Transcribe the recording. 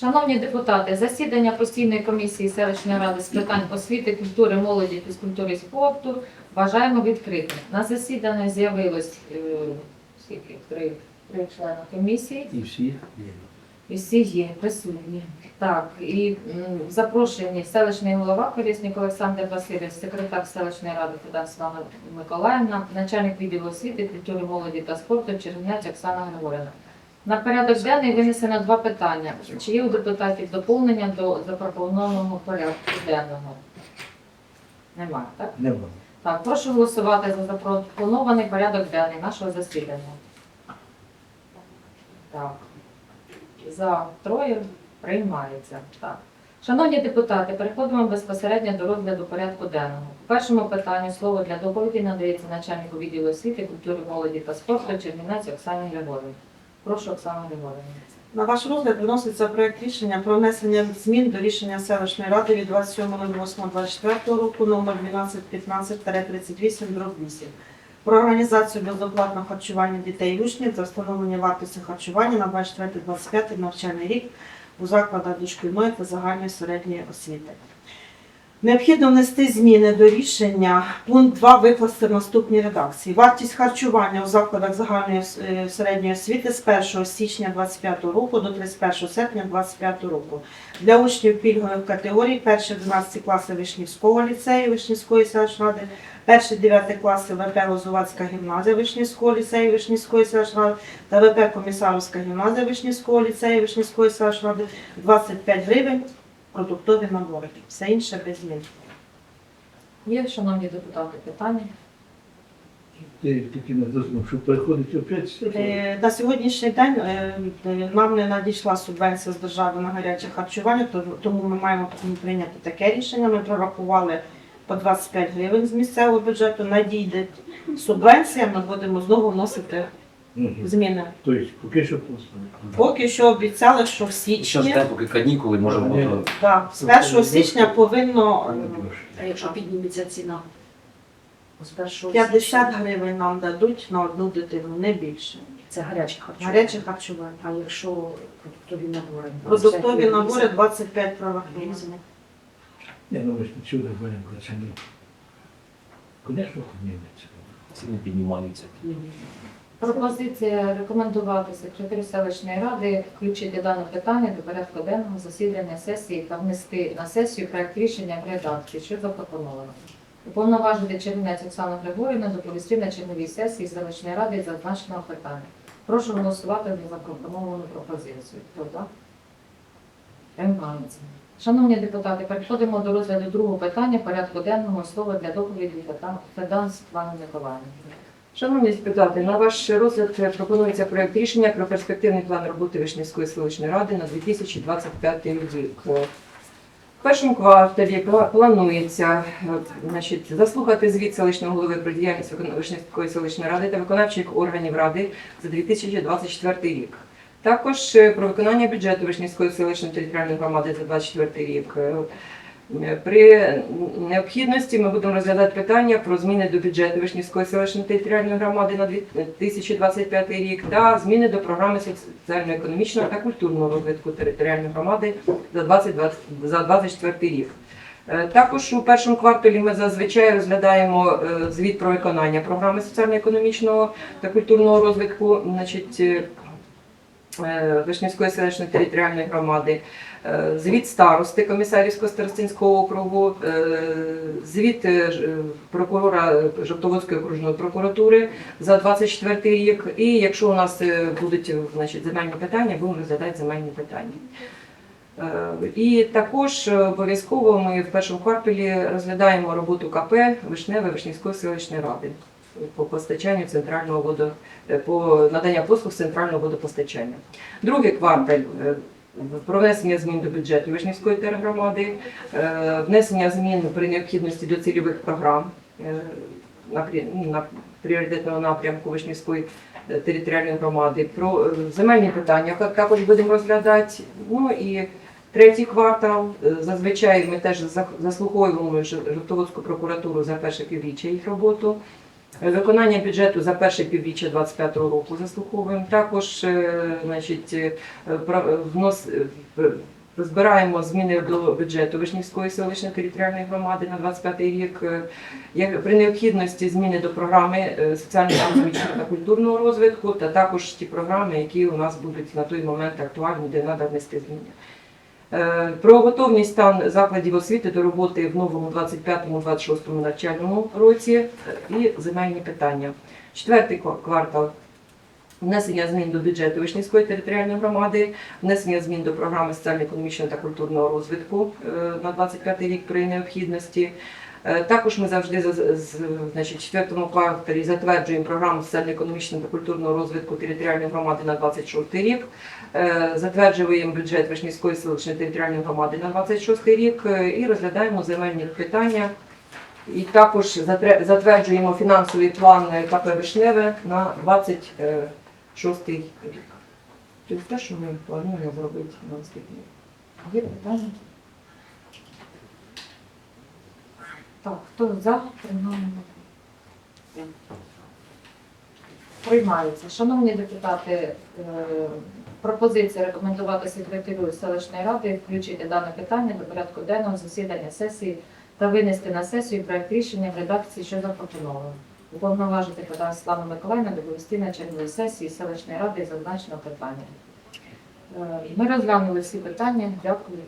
Шановні депутати, засідання постійної комісії селищної ради з питань освіти, культури, молоді, фізкультури і спорту бажаємо відкрити. На засідання з'явилось е, скільки? Три, три члени комісії. І всі є. І всі є присутні. Так, і м, запрошені селищний голова Колєснік Олександр Васильович, секретар селищної ради Федан Миколаївна, начальник відділу освіти, культури, молоді та спорту Чернець Оксана Григорівна. На порядок денний винесено два питання. Чи є у депутатів доповнення до запропонованого порядку денного? Немає, так? Нема. Так, прошу голосувати за запропонований порядок денний нашого засідання. Так. За троє приймається. Так. Шановні депутати, переходимо безпосередньо до розгляду порядку денного. У першому питанні слово для доповіді надається начальнику відділу освіти, культури, молоді та спорту Чернівець Оксані Григорівні. Прошу Оксану Григорівну. На ваш розгляд виноситься проект рішення про внесення змін до рішення селищної ради від 27.08.24 року номер 1215-38 8 про організацію безоплатного харчування дітей і учнів та встановлення вартості харчування на 24-25 навчальний рік у закладах дошкільної та загальної середньої освіти. Необхідно внести зміни до рішення. Пункт 2 викласти в наступній редакції. Вартість харчування у закладах загальної е, середньої освіти з 1 січня 2025 року до 31 серпня 2025 року. Для учнів пільгових категорій 1-12 класи Вишнівського ліцею Вишнівської селищної ради, 1-9 класи ВП Лозувацька гімназія Вишнівського ліцею Вишнівської селищної ради та ВП Комісаровська гімназія Вишнівського ліцею Вишнівської селищної ради 25 гривень продуктові набори. Все інше без змін. Є, шановні депутати, питання? Ти таки не дозволив, що приходить опять. Е, На сьогоднішній день е, е, нам не надійшла субвенція з держави на гаряче харчування, то- тому ми маємо прийняти таке рішення. Ми прорахували по 25 гривень з місцевого бюджету. Надійде субвенція, ми будемо знову вносити. Зміни. Тобто, поки що просто. Поки що обіцяли, що в січні, те, поки канікули, можемо. Ні. то- да, з 1 січня повинно А якщо підніметься ціна? З першого 50 гривень нам дадуть на одну дитину, не більше. це гаряче харчування. Гаряче харчування. А якщо продуктові набори? Продуктові набори 25 прорахунок. Ні, ну ми ж чули, будемо це ні. Звісно, підніметься. Ціни піднімаються. Пропозиція рекомендувати секретарю селищної ради включити дане питання до порядку денного засідання сесії та внести на сесію проект рішення в редакції, що запропоновано. Уповноважити Чернець Оксану Григорівну доповісти на черговій сесії селищної ради зазначеного питання. Прошу голосувати за запропоновану пропозицію. Хто за? Шановні депутати, переходимо до розгляду другого питання порядку денного слова для доповіді Федан Світлани Миколаївни. Шановні депутати, на ваш розгляд пропонується проект рішення про перспективний план роботи Вишнівської селищної ради на 2025 рік. В першому кварталі планується е, значить, заслухати звіт селищного голови про діяльність Вишнівської селищної ради та виконавчих органів ради за 2024 рік. Також е, про виконання бюджету Вишнівської селищної територіальної громади за 2024 рік. Е, При необхідності ми будемо розглядати питання про зміни до бюджету Вишнівської селищної територіальної громади на 2025 рік та зміни до програми соціально-економічного та культурного розвитку територіальної громади за 2020 за 2024 рік. Е, Також у першому кварталі ми зазвичай розглядаємо е, звіт про виконання програми соціально-економічного та культурного розвитку. Значить, Вишнівської селищної територіальної громади, е, звіт старости Комісарівського старостинського округу, е, звіт е, е, прокурора Жовтоводської окружної прокуратури за 24 рік. І якщо у нас е, будуть е, значить, земельні питання, будемо розглядати земельні питання. Е, І також е, обов'язково ми в першому кварталі розглядаємо роботу КП Вишневе Вишнівської селищної ради по постачанню центрального водо е, по надання послуг центрального водопостачання. Другий квартал е, про внесення змін до бюджету Вишнівської тергромади, е, внесення змін при необхідності до цільових програм на ну, на пріоритетного напрямку Вишнівської територіальної громади. Про земельні питання так- також будемо розглядати. Ну і Третій квартал зазвичай ми теж заслуховуємо Жовтоводську прокуратуру за перше півріччя їх роботу. Виконання бюджету за перше півріччя 2025 року заслуховуємо. Також е, значить, е, внос, е, розбираємо зміни до бюджету Вишнівської селищної територіальної громади на 25 рік. Як при необхідності зміни до програми соціально-економічного та культурного розвитку, та також ті програми, які у нас будуть на той момент актуальні, де треба внести зміни. Е, Про готовність стан закладів освіти до роботи в новому 25-26 навчальному році е, і земельні питання. Четвертий квартал. Внесення змін до бюджету Вишнівської територіальної громади, внесення змін до програми соціально-економічного та культурного розвитку е, на 25 рік при необхідності. Е, Також ми завжди значить, в четвертому кварталі затверджуємо програму соціально-економічного та культурного розвитку територіальної громади на 26 рік. Е, Затверджуємо бюджет Вишнівської селищної територіальної громади на 26 рік е, і розглядаємо земельні питання. І також затверджуємо фінансовий план КП Вишневе на 26 рік. Тобто те, що ми плануємо зробити на наступний. Є питання? Так, хто за? Приймаємо. Приймається. Шановні депутати, е, пропозиція рекомендувати секретарю селищної ради включити дане питання до порядку денного засідання сесії та винести на сесію проект рішення в редакції, що запропоновано. Уповноважити подав Славу Миколаївна довести на черговій сесії селищної ради зазначеного питання. Е, Ми розглянули всі питання. Дякую.